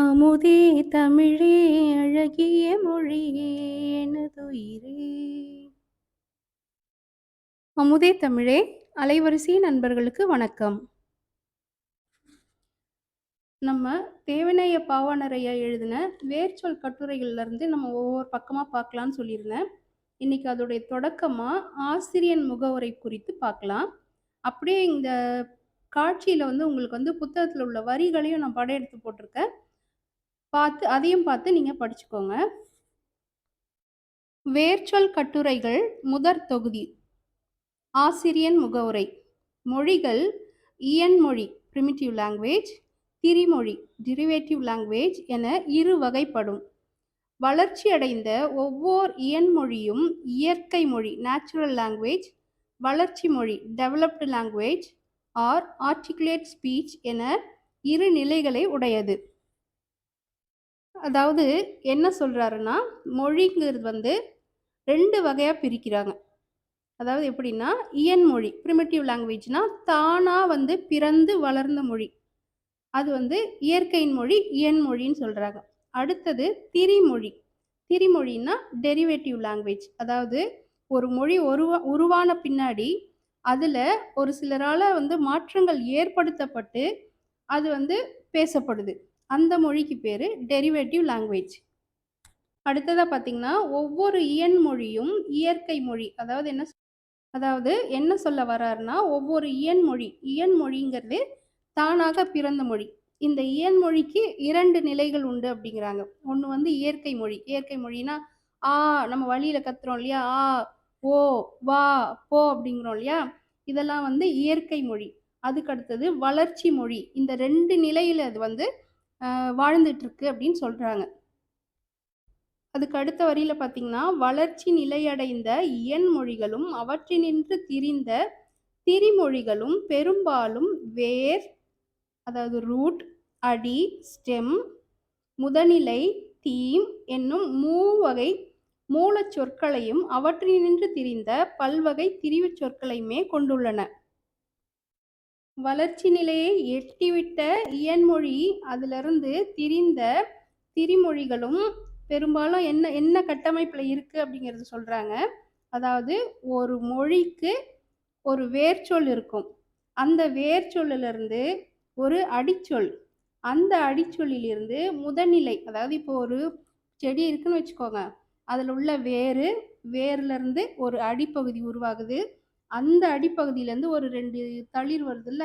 அமுதே தமிழே அழகிய மொழியே எனதுயிரே. அமுதே தமிழே அலைவரிசை நண்பர்களுக்கு வணக்கம். நம்ம தேவனைய பாவாணரையா எழுதின வேர்ச்சொல் கட்டுரைகள்லேருந்து நம்ம ஒவ்வொரு பக்கமாக பார்க்கலான்னு சொல்லியிருந்தேன். இன்னைக்கு அதோடைய தொடக்கமாக ஆசிரியன் முகவரை குறித்து பார்க்கலாம். அப்படியே இந்த காட்சியில் வந்து உங்களுக்கு வந்து புத்தகத்தில் உள்ள வரிகளையும் நான் படம் எடுத்து போட்டிருக்கேன். பார்த்து அதையும் பார்த்து நீங்கள் படிச்சுக்கோங்க. வேர்ச்சொல் கட்டுரைகள் முதற் தொகுதி. ஆசிரியன் முகவுரை. மொழிகள் இயன்மொழி பிரிமிட்டிவ் லாங்குவேஜ் திரிமொழி டிரிவேட்டிவ் லாங்குவேஜ் என இரு வகைப்படும். வளர்ச்சியடைந்த ஒவ்வொரு இயன்மொழியும் இயற்கை மொழி நேச்சுரல் லாங்குவேஜ் வளர்ச்சி மொழி developed language are articulate speech என இரு நிலைகளை உடையது. அதாவது என்ன சொல்கிறாருன்னா மொழிங்கிறது வந்து ரெண்டு வகையாக பிரிக்கிறாங்க. அதாவது எப்படின்னா இயன்மொழி ப்ரிமிட்டிவ் லாங்குவேஜ்னா தானாக வந்து பிறந்து வளர்ந்த மொழி. அது வந்து இயற்கையின் மொழி இயன்மொழின்னு சொல்கிறாங்க அடுத்தது திரிமொழி. திரிமொழின்னா டெரிவேட்டிவ் லாங்குவேஜ் அதாவது ஒரு மொழி உருவா உருவான பின்னாடி அதில் ஒரு சிலரால் வந்து மாற்றங்கள் ஏற்படுத்தப்பட்டு அது வந்து பேசப்படுது. அந்த மொழிக்கு பேர் டெரிவேட்டிவ் லாங்குவேஜ் அடுத்ததாக பார்த்தீங்கன்னா ஒவ்வொரு இயன் மொழியும் இயற்கை மொழி. அதாவது என்ன அதாவது என்ன சொல்ல வர்றாருன்னா ஒவ்வொரு இயன் மொழி இயன் மொழிங்கிறது தானாக பிறந்த மொழி. இந்த இயன் மொழிக்கு இரண்டு நிலைகள் உண்டு அப்படிங்கிறாங்க. ஒன்று வந்து இயற்கை மொழி. இயற்கை மொழினா ஆ நம்ம வழியில் கத்துறோம் இல்லையா? ஆ ஓ வா போ அப்படிங்கிறோம் இல்லையா? இதெல்லாம் வந்து இயற்கை மொழி. அதுக்கு அடுத்தது வளர்ச்சி மொழி. இந்த ரெண்டு நிலையில் அது வந்து வாழ்ந்துட்டுருக்கு அப்படின்னு சொல்கிறாங்க அதுக்கு அடுத்த வரியில் பார்த்தீங்கன்னா வளர்ச்சி நிலையடைந்த இயன் மொழிகளும் அவற்றினின்று திரிந்த திரிமொழிகளும் பெரும்பாலும் வேர் அதாவது ரூட் அடி ஸ்டெம் முதநிலை தீம் என்னும் மூவகை மூலச் சொற்களையும் அவற்றினின்று திரிந்த பல்வகை திரிவுச் சொற்களையுமே கொண்டுள்ளன. வளர்ச்சி நிலையை எட்டிவிட்ட இயன்மொழி அதிலிருந்து திரிந்த திரிமொழிகளும் பெரும்பாலும் என்ன என்ன கட்டமைப்பில் இருக்குது அப்படிங்கிறது சொல்கிறாங்க அதாவது ஒரு மொழிக்கு ஒரு வேர்ச்சொல் இருக்கும். அந்த வேர்ச்சொல்லிலிருந்து ஒரு அடிச்சொல். அந்த அடிச்சொல்லிலிருந்து முதநிலை அதாவது இப்போ ஒரு செடி இருக்குன்னு வச்சுக்கோங்க. அதில் உள்ள வேறு வேர்லேருந்து ஒரு அடிப்பகுதி உருவாகுது. அந்த அடிப்பகுதியிலேருந்து ஒரு ரெண்டு தளிர் வருதுல்ல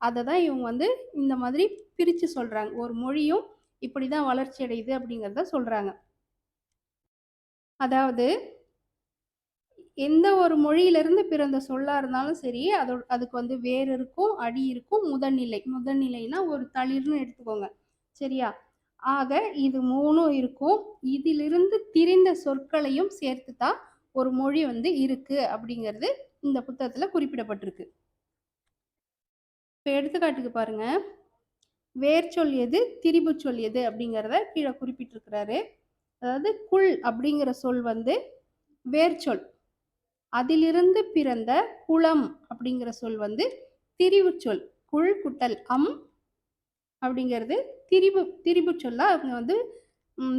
அதை தான் இவங்க வந்து இந்த மாதிரி பிரித்து சொல்கிறாங்க ஒரு மொழியும் இப்படி தான் வளர்ச்சி அடையுது அப்படிங்கிறத சொல்கிறாங்க அதாவது எந்த ஒரு மொழியிலிருந்து பிறந்த சொல்லாக இருந்தாலும் சரி அதோ அதுக்கு வந்து வேர் இருக்கும் அடி இருக்கும் முதல்நிலை முதல்நிலைனா ஒரு தளிர்னு எடுத்துக்கோங்க. சரியா? ஆக இது மூணும் இருக்கும். இதிலிருந்து திரிந்த சொற்களையும் சேர்த்து தான் ஒரு மொழி வந்து இருக்கு அப்படிங்கிறது இந்த புத்தகத்தில் குறிப்பிடப்பட்டிருக்கு. இப்போ எடுத்துக்காட்டுக்கு பாருங்க. வேர் சொல் எது திரிபு சொல் எது அப்படிங்கிறத கீழே குறிப்பிட்டிருக்கிறாரு. அதாவது குள் அப்படிங்கிற சொல் வந்து வேர்ச்சொல் அதிலிருந்து பிறந்த குளம் அப்படிங்கிற சொல் வந்து திரிவு சொல். குள் குட்டல் அம் அப்படிங்கிறது திரிபு திரிபு சொல்லாக அவங்க வந்து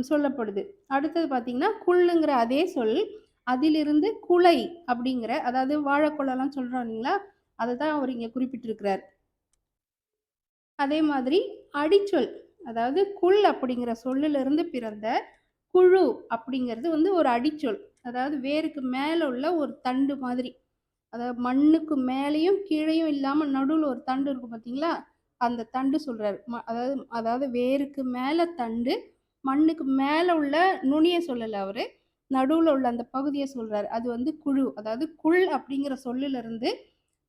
சொல்லப்படுது. அடுத்தது பார்த்தீங்கன்னா குள்ளுங்கிற அதே சொல் அதிலிருந்து குலை அப்படிங்கிற அதாவது வாழைக்குளம்லாம் சொல்கிறோம் இல்லைங்களா? அதை தான் அவர் இங்கே குறிப்பிட்டிருக்கிறார். அதே மாதிரி அடிச்சொல் அதாவது குள் அப்படிங்கிற சொல்லிலிருந்து பிறந்த குழு அப்படிங்கிறது வந்து ஒரு அடிச்சொல். அதாவது வேருக்கு மேலே உள்ள ஒரு தண்டு மாதிரி. அதாவது மண்ணுக்கு மேலேயும் கீழேயும் இல்லாமல் நடுவில் ஒரு தண்டு இருக்கும் பார்த்தீங்களா? அந்த தண்டு சொல்கிறாரு அதாவது அதாவது வேருக்கு மேலே தண்டு மண்ணுக்கு மேலே உள்ள நுனியை சொல்லலை அவர். நடுவில் உள்ள அந்த பகுதியை சொல்கிறாரு அது வந்து குழு. அதாவது குள் அப்படிங்கிற சொல்லிலிருந்து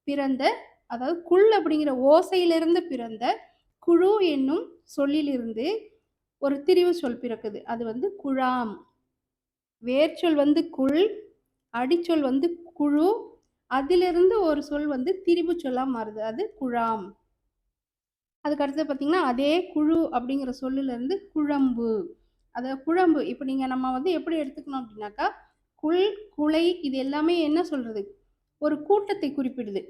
பிறந்த அதாவது குள் அப்படிங்கிற ஓசையிலிருந்து பிறந்த குழு என்னும் சொல்லிலிருந்து ஒரு திரிவு சொல் பிறக்குது. அது வந்து குழாம். வேர்ச்சொல் வந்து குள் அடிச்சொல் வந்து குழு. அதிலிருந்து ஒரு சொல் வந்து திரிபு சொல்லாக மாறுது. அது குழாம். அதுக்கு அடுத்து பார்த்தீங்கன்னா அதே குழு அப்படிங்கிற சொல்லிலிருந்து குழம்பு. அதை குழம்பு இப்போ நீங்கள் நம்ம வந்து எப்படி எடுத்துக்கணும் அப்படின்னாக்கா குள் குலை இது எல்லாமே என்ன சொல்கிறது ஒரு கூட்டத்தை குறிப்பிடுது.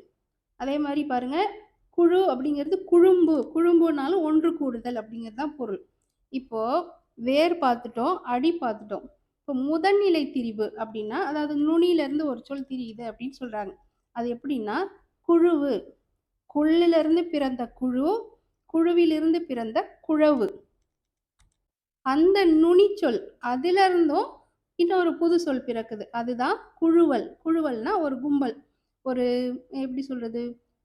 அதே மாதிரி பாருங்கள் குழு அப்படிங்கிறது குழும்பு குழும்புனாலும் ஒன்று கூடுதல் அப்படிங்கிறது தான் பொருள். இப்போது வேர் பார்த்துட்டோம் அடி பார்த்துட்டோம். இப்போ முதன்நிலை திரிவு அப்படின்னா அதாவது நுனியிலேருந்து ஒரு சொல் திரியுது அப்படின்னு சொல்கிறாங்க அது எப்படின்னா குழுவு. குள்ளிலிருந்து பிறந்த குழு குழுவிலிருந்து பிறந்த குழவு. அந்த நுனிச்சொல் அதிலிருந்தும் இன்னொரு புது சொல் பிறக்குது. அதுதான் குழுவல். குழுவல்னா ஒரு கும்பல். ஒரு எப்படி சொல்றது?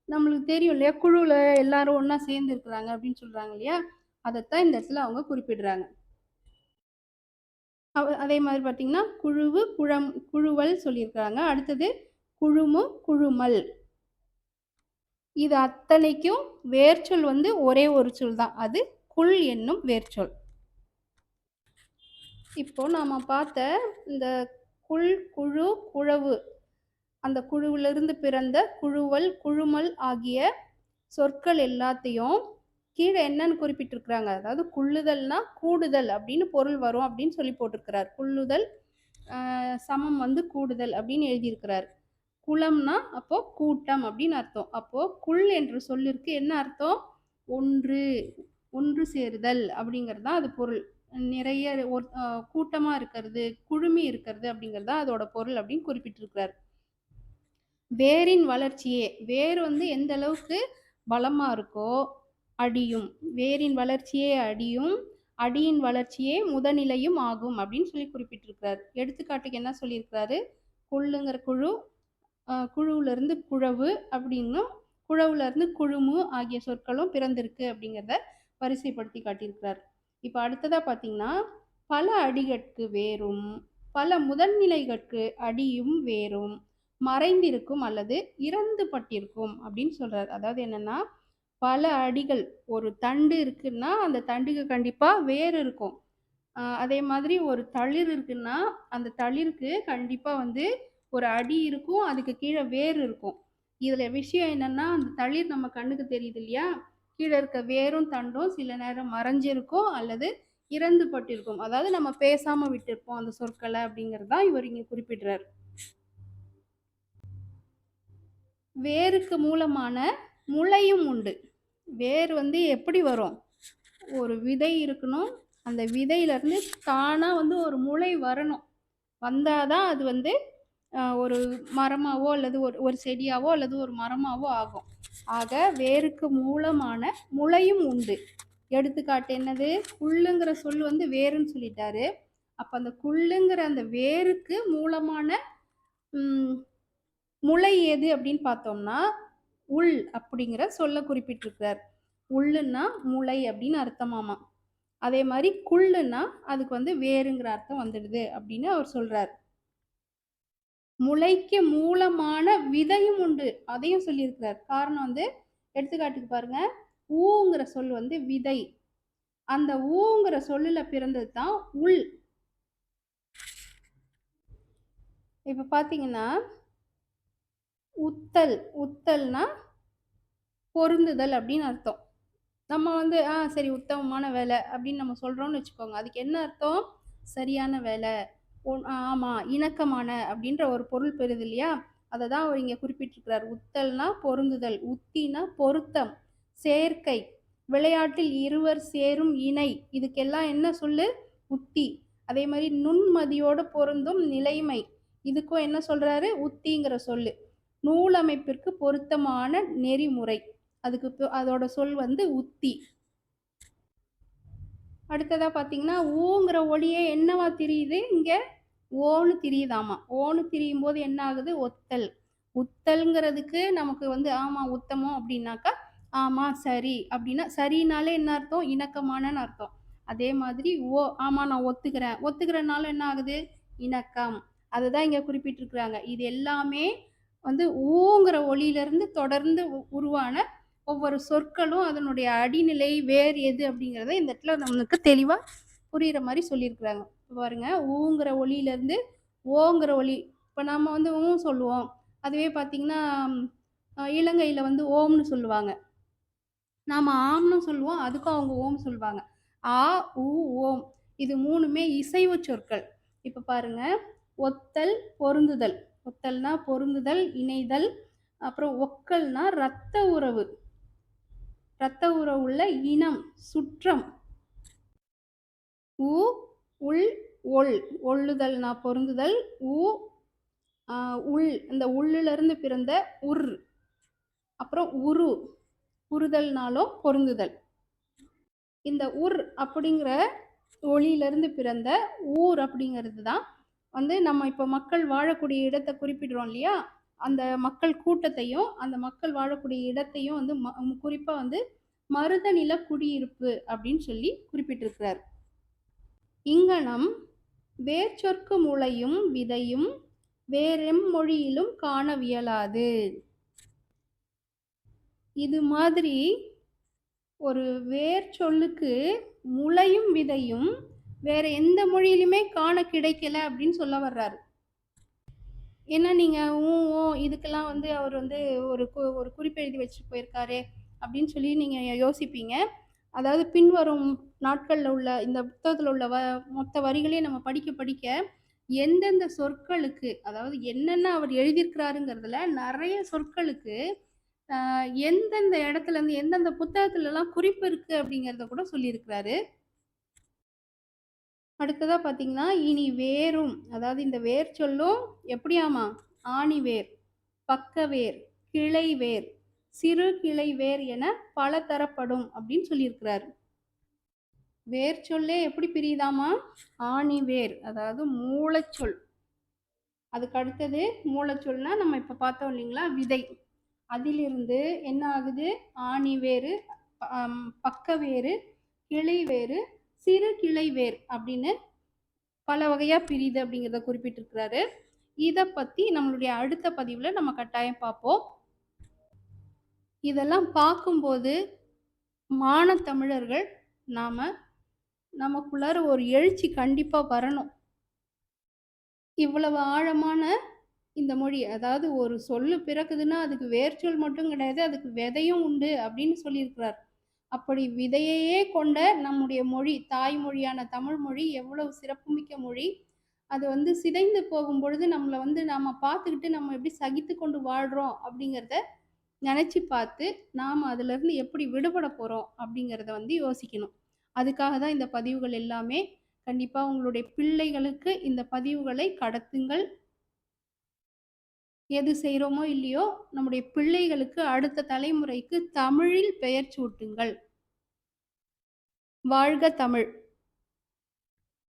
நம்மளுக்கு தெரியும் இல்லையா? குழுவில் எல்லாரும் ஒன்றா சேர்ந்து இருக்கிறாங்க அப்படின்னு சொல்கிறாங்க இல்லையா? அதைத்தான் இந்த இடத்துல அவங்க குறிப்பிடுறாங்க. அதே மாதிரி பார்த்தீங்கன்னா குழுவு குழம் குழுவல் சொல்லியிருக்கிறாங்க. அடுத்தது குழுமு குழுமல். இது அத்தனைக்கும் வேர்ச்சொல் வந்து ஒரே ஒரு சொல் தான் அது குள் என்னும் வேர்ச்சொல். இப்போ நாம் பார்த்த இந்த குள் குழு குழவு. அந்த குழுவிலிருந்து பிறந்த குழுவல் குழுமல் ஆகிய சொற்கள் எல்லாத்தையும் கீழே என்னன்னு குறிப்பிட்டிருக்கிறாங்க. அதாவது குள்ளுதல்னா கூடுதல் அப்படின்னு பொருள் வரும் அப்படின்னு சொல்லி போட்டிருக்கிறார். குள்ளுதல் சமம் வந்து கூடுதல் அப்படின்னு எழுதியிருக்கிறார். குளம்னா அப்போ கூட்டம் அப்படின்னு அர்த்தம். அப்போ குள் என்று சொல்லிருக்கு என்ன அர்த்தம்? ஒன்று ஒன்று சேருதல் அப்படிங்கிறது தான் அது பொருள். நிறைய ஒரு கூட்டமாக இருக்கிறது குழுமி இருக்கிறது அப்படிங்கிறது தான் அதோட பொருள் அப்படின்னு குறிப்பிட்டிருக்கிறார். வேரின் வளர்ச்சியே வேர் வந்து எந்த அளவுக்கு பலமாக இருக்கோ அடியும். வேரின் வளர்ச்சியே அடியும் அடியின் வளர்ச்சியே முதநிலையும் ஆகும் அப்படின்னு சொல்லி குறிப்பிட்டிருக்கிறார். எடுத்துக்காட்டுக்கு என்ன சொல்லியிருக்கிறாரு? குள்ளுங்கிற குழு குழுவிலிருந்து குழவு அப்படின்னும் குழவுலேருந்து குழுமு ஆகிய சொற்களும் பிறந்திருக்கு அப்படிங்கிறத வரிசைப்படுத்தி காட்டியிருக்கிறார். இப்போ அடுத்ததாக பார்த்தீங்கன்னா பல அடிகட்கு வேரும் பல முதன்நிலைகட்கு அடியும் வேரும் மறைந்திருக்கும் அல்லது இறந்து பட்டிருக்கும் அப்படின்னு சொல்கிறார் அதாவது என்னென்னா பல அடிகள் ஒரு தண்டு இருக்குன்னா அந்த தண்டுக்கு கண்டிப்பாக வேர் இருக்கும். அதே மாதிரி ஒரு தளிர் இருக்குன்னா அந்த தளிருக்கு கண்டிப்பாக வந்து ஒரு அடி இருக்கும் அதுக்கு கீழே வேர் இருக்கும். இதில் விஷயம் என்னென்னா அந்த தளிர் நம்ம கண்ணுக்கு தெரியுது இல்லையா? கீழே இருக்க வேரும் தண்டும் சில நேரம் மறைஞ்சிருக்கும் அல்லது இறந்து பட்டிருக்கும். அதாவது நம்ம பேசாமல் விட்டுருப்போம் அந்த சொற்களை அப்படிங்கிறது தான் இவர் இங்கே குறிப்பிடுறார். வேருக்கு மூலமான முளையும் உண்டு. வேர் வந்து எப்படி வரும்? ஒரு விதை இருக்கணும். அந்த விதையிலேருந்து தானாக வந்து ஒரு முளை வரணும். வந்தால் தான் அது வந்து ஒரு மரமாவோ அல்லது ஒரு ஒரு செடியாவோ அல்லது ஒரு மரமாவோ ஆகும். ஆக வேருக்கு மூலமான முளையும் உண்டு. எடுத்துக்காட்டு என்னது? குள்ளுங்கிற சொல் வந்து வேருன்னு சொல்லிட்டாரு. அப்போ அந்த குள்ளுங்கிற அந்த வேருக்கு மூலமான முளை எது அப்படின்னு பார்த்தோம்னா உள் அப்படிங்கிற சொல்ல குறிப்பிட்டிருக்கிறார். உள்ளுன்னா முளை அப்படின்னு அர்த்தமாமா. அதே மாதிரி குள்ளுன்னா அதுக்கு வந்து வேறுங்கிற அர்த்தம் வந்துடுது அப்படின்னு அவர் சொல்கிறார் முளைக்கு மூலமான விதையும் உண்டு. அதையும் சொல்லியிருக்கிறார். காரணம் வந்து எடுத்துக்காட்டுக்கு பாருங்க. ஊங்கிற சொல் வந்து விதை. அந்த ஊங்கிற சொல்லுல பிறந்தது தான் உள். இப்ப பாத்தீங்கன்னா உத்தல். உத்தல்னா பொருந்துதல் அப்படின்னு அர்த்தம். நம்ம வந்து ஆ சரி உத்தமமான வேலை அப்படின்னு நம்ம சொல்கிறோம்னு வச்சுக்கோங்க. அதுக்கு என்ன அர்த்தம்? சரியான வேலை. ஆமாம் இணக்கமான அப்படின்ற ஒரு பொருள் பெறுது இல்லையா? அதை தான் அவர் இங்கே குறிப்பிட்டிருக்கிறார். உத்தல்னா பொருந்துதல் உத்தினா பொருத்தம் சேர்க்கை. விளையாட்டில் இருவர் சேரும் இணை. இதுக்கெல்லாம் என்ன சொல்லு? உத்தி. அதே மாதிரி நுண்மதியோடு பொருந்தும் நிலைமை. இதுக்கும் என்ன சொல்கிறாரு உத்திங்கிற சொல்லு. நூலமைப்பிற்கு பொருத்தமான நெறிமுறை. அதுக்கு அதோட சொல் வந்து உத்தி. அடுத்ததாக பார்த்தீங்கன்னா ஊங்கிற ஒளியே என்னவா தெரியுது இங்கே? ஓன்னு திரியுதாமா? ஓன்னு திரியும் போது என்ன ஆகுது ஒத்தல். உத்தல்ங்கிறதுக்கு நமக்கு வந்து ஆமாம் உத்தமம் அப்படின்னாக்கா ஆமாம் சரி அப்படின்னா சரினாலே என்ன அர்த்தம்? இணக்கமானன்னு அர்த்தம். அதே மாதிரி ஓ ஆமாம் நான் ஒத்துக்கிறேன். ஒத்துக்கிறனால என்ன ஆகுது இணக்கம். அதுதான் இங்கே குறிப்பிட்டிருக்கிறாங்க. இது எல்லாமே வந்து ஊங்கிற ஒளியிலிருந்து தொடர்ந்து உருவான ஒவ்வொரு சொற்களும் அதனுடைய அடிநிலை வேறு எது அப்படிங்கிறத இந்த இடத்துல நம்மளுக்கு தெளிவாக புரிகிற மாதிரி சொல்லியிருக்கிறாங்க. பாருங்க ஊங்கிற ஒளியிலேருந்து ஓங்கிற ஒளி இப்போ நம்ம வந்து ஊ சொல்லுவோம். அதுவே பார்த்திங்கன்னா இலங்கையில் வந்து ஓம்னு சொல்லுவாங்க. நாம் ஆம்னு சொல்லுவோம் அதுக்கும் அவங்க ஓம் சொல்லுவாங்க. ஆ உ ஓம். இது மூணுமே இசைவு சொற்கள். இப்போ பாருங்க ஒத்தல் பொருந்துதல். ஒத்தல்னா பொருந்துதல் இணைதல். அப்புறம் ஒக்கல்னா இரத்த உறவு. இரத்த உறவுள்ள இனம் சுற்றம். ஊ உள் ஒள் ஒள்ளுதல்னா பொருந்துதல் உ உள் இந்த உள்ளிலிருந்து பிறந்த உர். அப்புறம் உரு உறுதல்னாலும் பொருந்துதல். இந்த உர் அப்படிங்கிற ஒளியிலிருந்து பிறந்த ஊர் அப்படிங்கிறது தான் வந்து நம்ம இப்போ மக்கள் வாழக்கூடிய இடத்தை குறிப்பிடுறோம் இல்லையா? அந்த மக்கள் கூட்டத்தையும் அந்த மக்கள் வாழக்கூடிய இடத்தையும் வந்து ம குறிப்பாக வந்து மருதநில குடியிருப்பு அப்படின்னு சொல்லி குறிப்பிட்டிருக்கிறார். இங்கனம் வேர்ச்சொற்கு முளையும் விதையும் வேறெம்மொழியிலும் காணவியலாது இது மாதிரி ஒரு வேர் சொல்லுக்கு முளையும் விதையும் வேற எந்த மொழியிலுமே காண கிடைக்கல அப்படின்னு சொல்ல வர்றாரு. ஏன்னா நீங்கள் ஊ ஓ இதுக்கெல்லாம் வந்து அவர் வந்து ஒரு கு- ஒரு குறிப்பெழுதி வச்சுட்டு போயிருக்காரு அப்படின்னு சொல்லி நீங்கள் யோசிப்பீங்க. அதாவது பின்வரும் நாட்களில் உள்ள இந்த புத்தகத்தில் உள்ள வ மொத்த வரிகளையும் நம்ம படிக்க படிக்க எந்தெந்த சொற்களுக்கு அதாவது என்னென்ன அவர் எழுதியிருக்கிறாருங்கிறதுல நிறைய சொற்களுக்கு எந்தெந்த இடத்துல இருந்து எந்தெந்த புத்தகத்துலலாம் குறிப்பு இருக்கு அப்படிங்கிறத கூட சொல்லியிருக்கிறாரு. அடுத்ததாக பார்த்தீங்கன்னா இனி வேரும் அதாவது இந்த வேர் சொல்லும் எப்படியாமா? ஆணி வேர் பக்க வேர் கிளை வேர் சிறு கிளை வேர் என பல தரப்படும் அப்படின்னு சொல்லியிருக்கிறாரு. வேர் சொல்லே எப்படி பிரியுதாமா? ஆணி வேர் அதாவது மூளைச்சொல் அதுக்கு அடுத்தது மூளைச்சொல்னா நம்ம இப்போ பார்த்தோம் இல்லைங்களா? விதை. அதிலிருந்து என்ன ஆகுது? ஆணி வேறு பக்க வேறு கிளை வேறு சிறு கிளை வேர் அப்படின்னு பல வகையாக பிரியுது அப்படிங்கிறத குறிப்பிட்டிருக்கிறாரு. இதை பற்றி நம்மளுடைய அடுத்த பதிவில் நம்ம கட்டாயம் பார்ப்போம். இதெல்லாம் பார்க்கும்போது மானத்தமிழர்கள் நாம் நமக்குள்ளார ஒரு எழுச்சி கண்டிப்பாக வரணும். இவ்வளவு ஆழமான இந்த மொழி அதாவது ஒரு சொல்லு பிறக்குதுன்னா அதுக்கு வேர்ச்சொல் மட்டும் கிடையாது அதுக்கு விதையும் உண்டு அப்படின்னு சொல்லியிருக்கிறார். அப்படி விதையையே கொண்ட நம்முடைய மொழி தாய்மொழியான தமிழ் மொழி எவ்வளவு சிறப்புமிக்க மொழி அது வந்து சிதைந்து போகும் பொழுது நம்மளை வந்து நாம் பார்த்துக்கிட்டு நம்ம எப்படி சகித்து கொண்டு வாழ்கிறோம் அப்படிங்கிறத நினச்சி பார்த்து நாம் அதிலிருந்து எப்படி விடுபட போகிறோம் அப்படிங்கிறத வந்து யோசிக்கணும். அதுக்காக தான் இந்த பதிவுகள் எல்லாமே கண்டிப்பாக உங்களுடைய பிள்ளைகளுக்கு இந்த பதிவுகளை கடத்துங்கள். எது செய்கிறோமோ இல்லையோ நம்முடைய பிள்ளைகளுக்கு அடுத்த தலைமுறைக்கு தமிழில் பெயர் சூட்டுங்கள். வாழ்க தமிழ்.